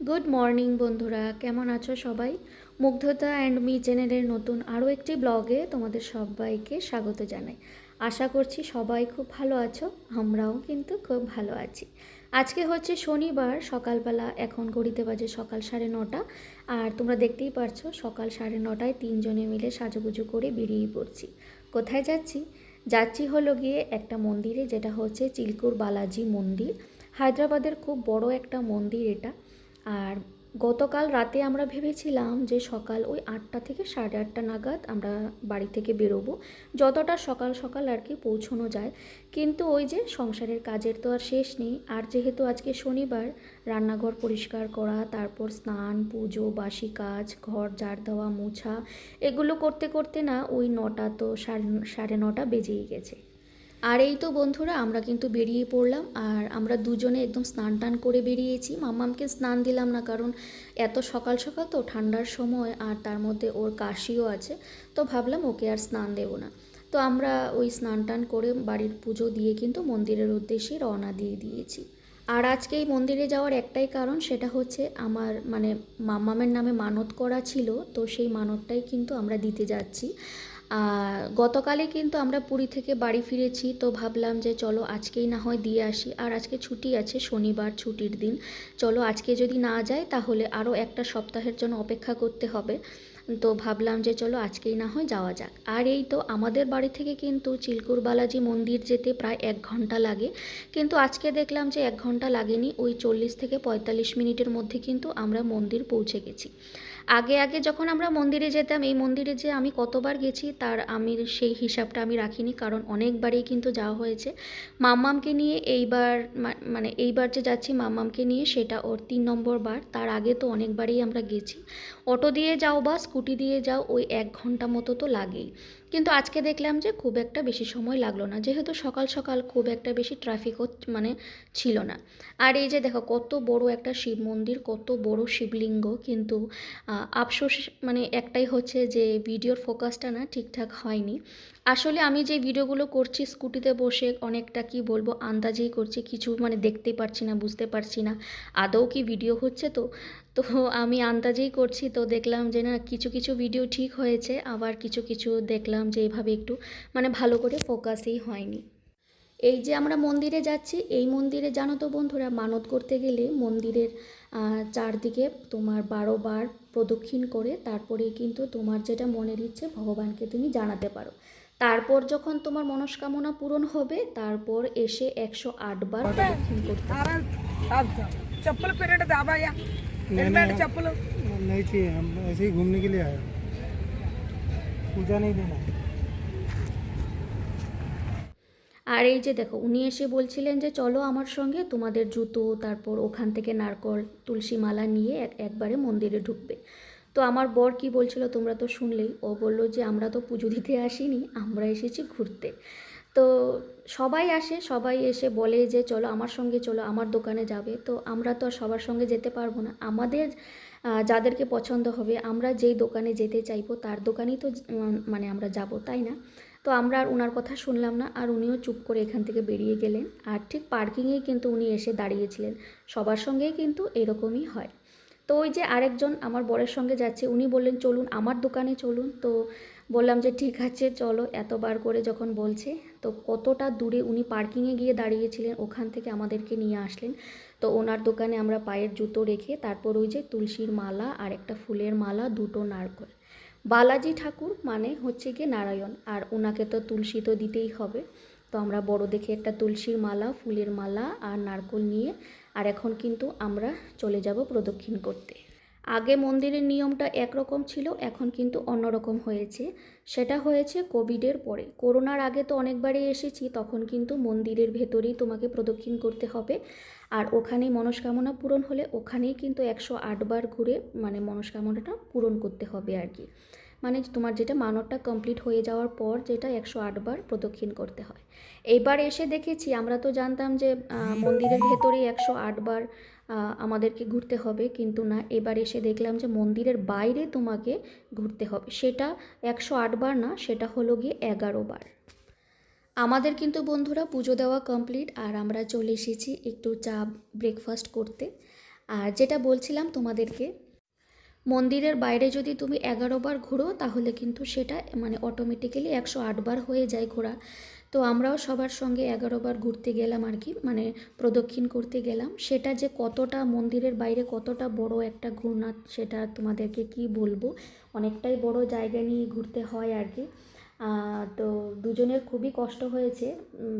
Good morning বন্ধুরা। কেমন আছো সবাই? মুগ্ধতা অ্যান্ড মি চ্যানেলের নতুন আরও একটি ব্লগে তোমাদের সবাইকে স্বাগত জানাই। আশা করছি সবাই খুব ভালো আছো, আমরাও কিন্তু খুব ভালো আছি। আজকে হচ্ছে শনিবার, সকালবেলা এখন ঘড়িতে বাজে সকাল সাড়ে নটা। আর তোমরা দেখতেই পারছ, সকাল সাড়ে নটায় তিনজনে মিলে সাজুগুজু করে বেরিয়ে পড়ছি। কোথায় যাচ্ছি? যাচ্ছি হলো গিয়ে একটা মন্দিরে, যেটা হচ্ছে চিলকুর বালাজি মন্দির। হায়দ্রাবাদের খুব বড় একটা মন্দির এটা। আর গতকাল রাতে আমরা ভেবেছিলাম যে সকাল ওই আটটা থেকে সাড়ে আটটা নাগাদ আমরা বাড়ি থেকে বেরোবো। যতটা সকাল সকাল আর কি পৌঁছানো যায়। কিন্তু ওই যে সংসারের কাজের তো আর শেষ নেই। আর যেহেতু আজকে শনিবার, রান্নাঘর পরিষ্কার করা, তারপর স্নান, পুজো, বাসি কাজ, ঘর, ঝাড় দেওয়া, মোছা, এগুলো করতে করতে না ওই নটা তো সাড়ে সাড়ে নটা বেজেই গেছে। আর এই তো বন্ধুরা, আমরা কিন্তু বেরিয়ে পড়লাম আর আমরা দুজনে একদম স্নান টান করে বেরিয়েছি। মাম্মামকে স্নান দিলাম না কারণ এত সকাল সকাল তো ঠান্ডার সময় আর তার মধ্যে ওর কাশিও আছে, তো ভাবলাম ওকে আর স্নান দেব না। তো আমরা ওই স্নান টান করে বাড়ির পুজো দিয়ে কিন্তু মন্দিরের উদ্দেশ্যে রওনা দিয়ে দিয়েছি। আর আজকে এই মন্দিরে যাওয়ার একটাই কারণ সেটা হচ্ছে আমার মানে মাম্মামের নামে মানত করা ছিল, তো সেই মানতটাই কিন্তু আমরা দিতে যাচ্ছি। আর গতকালে কিন্তু আমরা পুরী থেকে বাড়ি ফিরেছি, তো ভাবলাম যে চলো আজকেই না হয় দিয়ে আসি। আর আজকে ছুটি আছে, শনিবার ছুটির দিন। চলো আজকে যদি না যায়, তাহলে আরও একটা সপ্তাহের জন্য অপেক্ষা করতে হবে। তো ভাবলাম যে চলো আজকেই না হয় যাওয়া যাক। আর এই তো আমাদের বাড়ি থেকে কিন্তু চিলকুর বালাজি মন্দির যেতে প্রায় এক ঘণ্টা লাগে। কিন্তু আজকে দেখলাম যে এক ঘণ্টা লাগেনি, ওই চল্লিশ থেকে পঁয়তাল্লিশ মিনিটের মধ্যে কিন্তু আমরা মন্দির পৌঁছে গেছি। আগে আগে যখন আমরা মন্দিরে যেতাম, এই মন্দিরে যে আমি কতবার গেছি, তার আমি, সেই হিসাবটা আমি রাখিনি। কারণ অনেকবারই কিন্তু যাওয়া হয়েছে। মাম্মামকে নিয়ে এইবার মানে এইবার যে যাচ্ছি মাম্মামকে নিয়ে, সেটা ওর তিন নম্বর বার। তার আগে তো অনেকবারই আমরা গেছি। অটো দিয়ে যাও বা স্কুটি দিয়ে যাও, ওই এক ঘণ্টা মতো তো লাগেই। কিন্তু আজকে দেখলাম যে খুব একটা বেশি সময় লাগল না। যেহেতু সকাল সকাল খুব একটা বেশি ট্রাফিকও মানে ছিল না। আর এই যে দেখো, কত বড় একটা শিব মন্দির, কত বড় শিবলিঙ্গ কিন্তু আফসোস মানে একটাই হচ্ছে যে ভিডিওর ফোকাসটা না ঠিকঠাক হয়নি। আসলে আমি যে ভিডিওগুলো করছি স্কুটিতে বসে অনেকটা কি বলব, আন্দাজেই করছি, কিছু মানে দেখতে পারছি না, বুঝতে পারছি না। আদৌ কি ভিডিও হচ্ছে তো? তো আমি আন্দাজেই করছি, তো দেখলাম যে না, কিছু কিছু ভিডিও ঠিক হয়েছে, আবার কিছু কিছু দেখলাম যে এভাবে একটু মানে ভালো করে ফোকাসই হয়নি। এই যে আমরা মন্দিরে যাচ্ছি, এই মন্দিরে জানো তো বন্ধুরা, মানত করতে গেলে মন্দিরের চারদিকে তোমার বারো বার প্রদক্ষিণ করে তারপরে কিন্তু তোমার যেটা মনের ইচ্ছে ভগবানকে তুমি জানাতে পারো। তারপর যখন তোমার মনস্কামনা পূরণ হবে, তারপর এসে একশো আট বার প্রদক্ষিণ করতে चप्पल पहने दाबा या हेलमेट चप्पल नहीं चाहिए हम ऐसे ही घूमने के लिए आए हैं। पूजा नहीं देना আর এই যে দেখো উনি এসে বলছিলেন যে চলো আমার সঙ্গে তোমাদের জুতো তারপর ওখান থেকে নারকল তুলসী মালা নিয়ে এক- একবারে মন্দিরে ঢুকবে তো আমার বর কি বলছিল তোমরা তো শুনলেই ও বলল যে আমরা তো পুজো দিতে আসিনি আমরা এসেছি ঘুরতে তো সবাই আসে, সবাই এসে বলে যে, চলো আমার সঙ্গে, চলো আমার দোকানে যাবে। তো আমরা তো আর সবার সঙ্গে যেতে পারব না। আমাদের যাদেরকে পছন্দ হবে, আমরা যেই দোকানে যেতে চাইব, তার দোকানেই তো মানে আমরা যাব, তাই না? তো আমরা আর ওনার কথা শুনলাম না, আর উনিও চুপ করে এখান থেকে বেরিয়ে গেলেন। আর ঠিক পার্কিংয়েই কিন্তু উনি এসে দাঁড়িয়েছিলেন। সবার সঙ্গেই কিন্তু এরকমই হয়। তো ওই যে আরেকজন আমার বরের সঙ্গে যাচ্ছে, উনি বললেন, চলুন আমার দোকানে চলুন। তো বললাম যে, ঠিক আছে, চলো। এতবার করে যখন বলছে, তো কতটা দূরে উনি পার্কিংয়ে গিয়ে দাঁড়িয়েছিলেন, ওখান থেকে আমাদেরকে নিয়ে আসলেন। তো ওনার দোকানে আমরা পায়ের জুতো রেখে, তারপর ওই যে তুলসীর মালা আর একটা ফুলের মালা, দুটো নারকল। বালাজি ঠাকুর মানে হচ্ছে গিয়ে নারায়ণ, আর ওনাকে তো তুলসী তো দিতেই হবে। তো আমরা বড় দেখে একটা তুলসীর মালা, ফুলের মালা আর নারকল নিয়ে আর এখন কিন্তু আমরা চলে যাব প্রদক্ষিণ করতে। আগে মন্দিরের নিয়মটা একরকম ছিল, এখন কিন্তু অন্যরকম হয়েছে। সেটা হয়েছে কোভিডের পরে। করোনার আগে তো অনেকবারই এসেছি, তখন কিন্তু মন্দিরের ভেতরেই তোমাকে প্রদক্ষিণ করতে হবে। আর ওখানেই মনস্কামনা পূরণ হলে ওখানেই কিন্তু একশো আটবার ঘুরে মানে মনস্কামনাটা পূরণ করতে হবে আর কি। মানে তোমার যেটা মানতটা কমপ্লিট হয়ে যাওয়ার পর যেটা একশো আটবার প্রদক্ষিণ করতে হয়। এইবার এসে দেখেছি, আমরা তো জানতাম যে মন্দিরের ভেতরেই একশো আটবার আমাদেরকে ঘুরতে হবে, কিন্তু না, এবার এসে দেখলাম যে মন্দিরের বাইরে তোমাকে ঘুরতে হবে। সেটা একশো আটবার না, সেটা হলো গিয়ে এগারো বার। আমাদের কিন্তু বন্ধুরা পুজো দেওয়া কমপ্লিট আর আমরা চলে এসেছি একটু চা ব্রেকফাস্ট করতে। আর যেটা বলছিলাম তোমাদেরকে মন্দিরের বাইরে যদি তুমি এগারো বার ঘুরো, তাহলে কিন্তু সেটা মানে অটোমেটিক্যালি একশো বার হয়ে যায় ঘোরা। তো আমরাও সবার সঙ্গে এগারো বার ঘুরতে গেলাম আর কি মানে প্রদক্ষিণ করতে গেলাম। সেটা যে কতটা মন্দিরের বাইরে কতটা বড় একটা ঘূর্ণা, সেটা তোমাদেরকে কি বলব? অনেকটাই বড় জায়গা নিয়ে ঘুরতে হয় আর কি। তো দুজনের খুবই কষ্ট হয়েছে।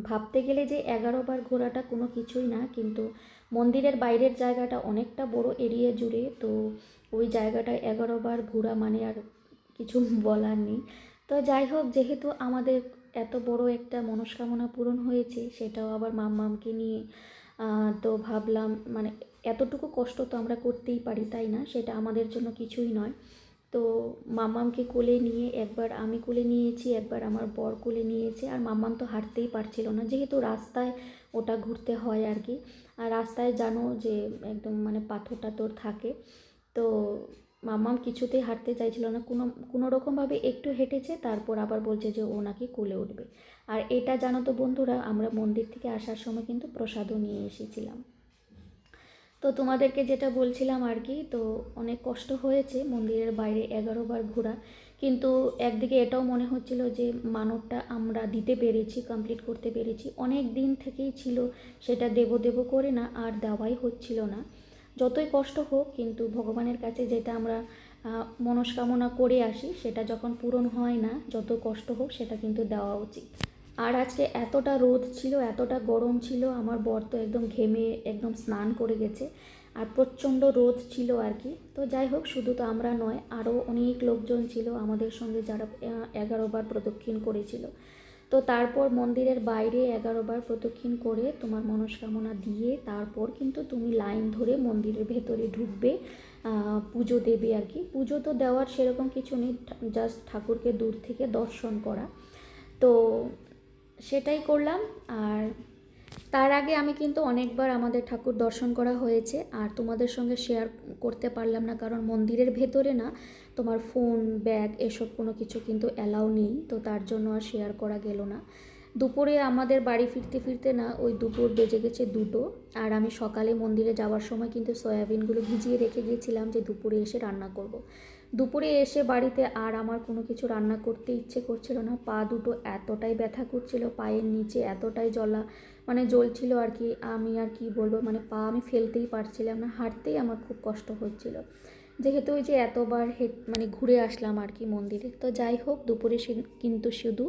ভাবতে গেলে যে এগারো বার ঘোরাটা কোনো কিছুই না, কিন্তু মন্দিরের বাইরের জায়গাটা অনেকটা বড় এরিয়া জুড়ে, তো ওই জায়গাটা এগারো বার ঘোরা মানে আর কিছু বলার নেই। তো যাই হোক, যেহেতু আমাদের এত বড় একটা মনস্কামনা পূরণ হয়েছে, সেটাও আবার মাম্মামকে নিয়ে তো ভাবলাম মানে এতটুকু কষ্ট তো আমরা করতেই পারি, তাই না? সেটা আমাদের জন্য কিছুই নয়। তো মাম্মামকে কোলে নিয়ে একবার আমি কোলে নিয়েছি, একবার আমার বর কোলে নিয়েছে, আর মাম্মাম তো হাঁটতেই পারছিল না। যেহেতু রাস্তায় ওটা ঘুরতে হয় আর কি, আর রাস্তায় জানো যে একদম মানে পাথর টাথর থাকে তো মাম্মাম কিছুতেই হাঁটতে চাইছিল না। কোনো কোনো রকমভাবে একটু হেঁটেছে, তারপর আবার বলছে যে ও নাকি কোলে উঠবে। আর এটা জানো তো বন্ধুরা, আমরা মন্দির থেকে আসার সময় কিন্তু প্রসাদও নিয়ে এসেছিলাম। তো তোমাদেরকে যেটা বলছিলাম আর কি, তো অনেক কষ্ট হয়েছে মন্দিরের বাইরে এগারো বার ঘোরা। কিন্তু একদিকে এটাও মনে হচ্ছিল যে মানবটা আমরা দিতে পেরেছি কমপ্লিট করতে পেরেছি। অনেক দিন থেকেই ছিল সেটা দেব দেব করে না, আর দেওয়াই হচ্ছিল না। যতই কষ্ট হোক, কিন্তু ভগবানের কাছে যেটা আমরা মনস্কামনা করে আসি, সেটা যখন পূরণ হয় না, যত কষ্ট হোক, সেটা কিন্তু দেওয়া উচিত। আর আজকে এতটা রোদ ছিল, এতটা গরম ছিল, আমার বর তো একদম ঘেমে, একদম স্নান করে গেছে। আর প্রচণ্ড রোদ ছিল আর কি। তো যাই হোক, শুধু তো আমরা নয়, আরও অনেক লোকজন ছিল আমাদের সঙ্গে যারা এগারো বার প্রদক্ষিণ করেছিল। তো তারপর মন্দিরের বাইরে এগারোবার প্রদক্ষিণ করে তোমার মনস্কামনা দিয়ে তারপর কিন্তু তুমি লাইন ধরে মন্দিরের ভেতরে ঢুকবে পুজো দেবে আর কি। পুজো তো দেওয়ার সেরকম কিছু নেই জাস্ট ঠাকুরকে দূর থেকে দর্শন করা। তো সেটাই করলাম আর তার আগে আমি কিন্তু অনেকবার আমাদের ঠাকুর দর্শন করা হয়েছে, আর তোমাদের সঙ্গে শেয়ার করতে পারলাম না, কারণ মন্দিরের ভেতরে না তোমার ফোন ব্যাগ এসব কোনো কিছু কিন্তু অ্যালাউ নেই, তো তার জন্য আর শেয়ার করা গেল না দুপুরে আমাদের বাড়ি ফিরতে ফিরতে না ওই দুপুর বেজে গেছে দুটো, আর আমি সকালে মন্দিরে যাওয়ার সময় কিন্তু সয়াবিনগুলো ভিজিয়ে রেখে গিয়েছিলাম যে দুপুরে এসে রান্না করব। দুপুরে এসে বাড়িতে আর আমার কোনো কিছু রান্না করতে ইচ্ছে করছিল না, পা দুটো এতটাই ব্যথা করছিল, পায়ের নিচে এতটাই জ্বলা মানে জ্বলছিল আর কি, আমি আর কি বলব মানে পা আমি ফেলতেই পারছিলাম না, হাঁটতেই আমার খুব কষ্ট হচ্ছিল। যেহেতু ওই যে এতবার হেট মানে ঘুরে আসলাম আর কি মন্দিরে, তো যাই হোক, দুপুরে কিন্তু শুধু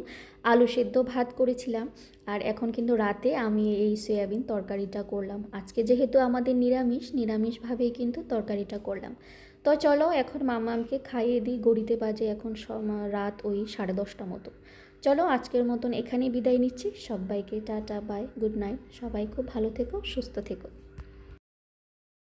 আলু সেদ্ধ ভাত করেছিলাম আর এখন কিন্তু রাতে আমি এই সয়াবিন তরকারিটা করলাম। আজকে যেহেতু আমাদের নিরামিষ, নিরামিষভাবেই কিন্তু তরকারিটা করলাম। তো চলো, এখন মামা আমাকে খাইয়ে দিই, গড়িতে বাজে এখন রাত ওই সাড়ে দশটা মতো। চলো আজকের মতন এখানেই বিদায় নিচ্ছি। সবাইকে টাটা বাই গুড নাইট সবাই খুব ভালো থেকো, সুস্থ থেকো।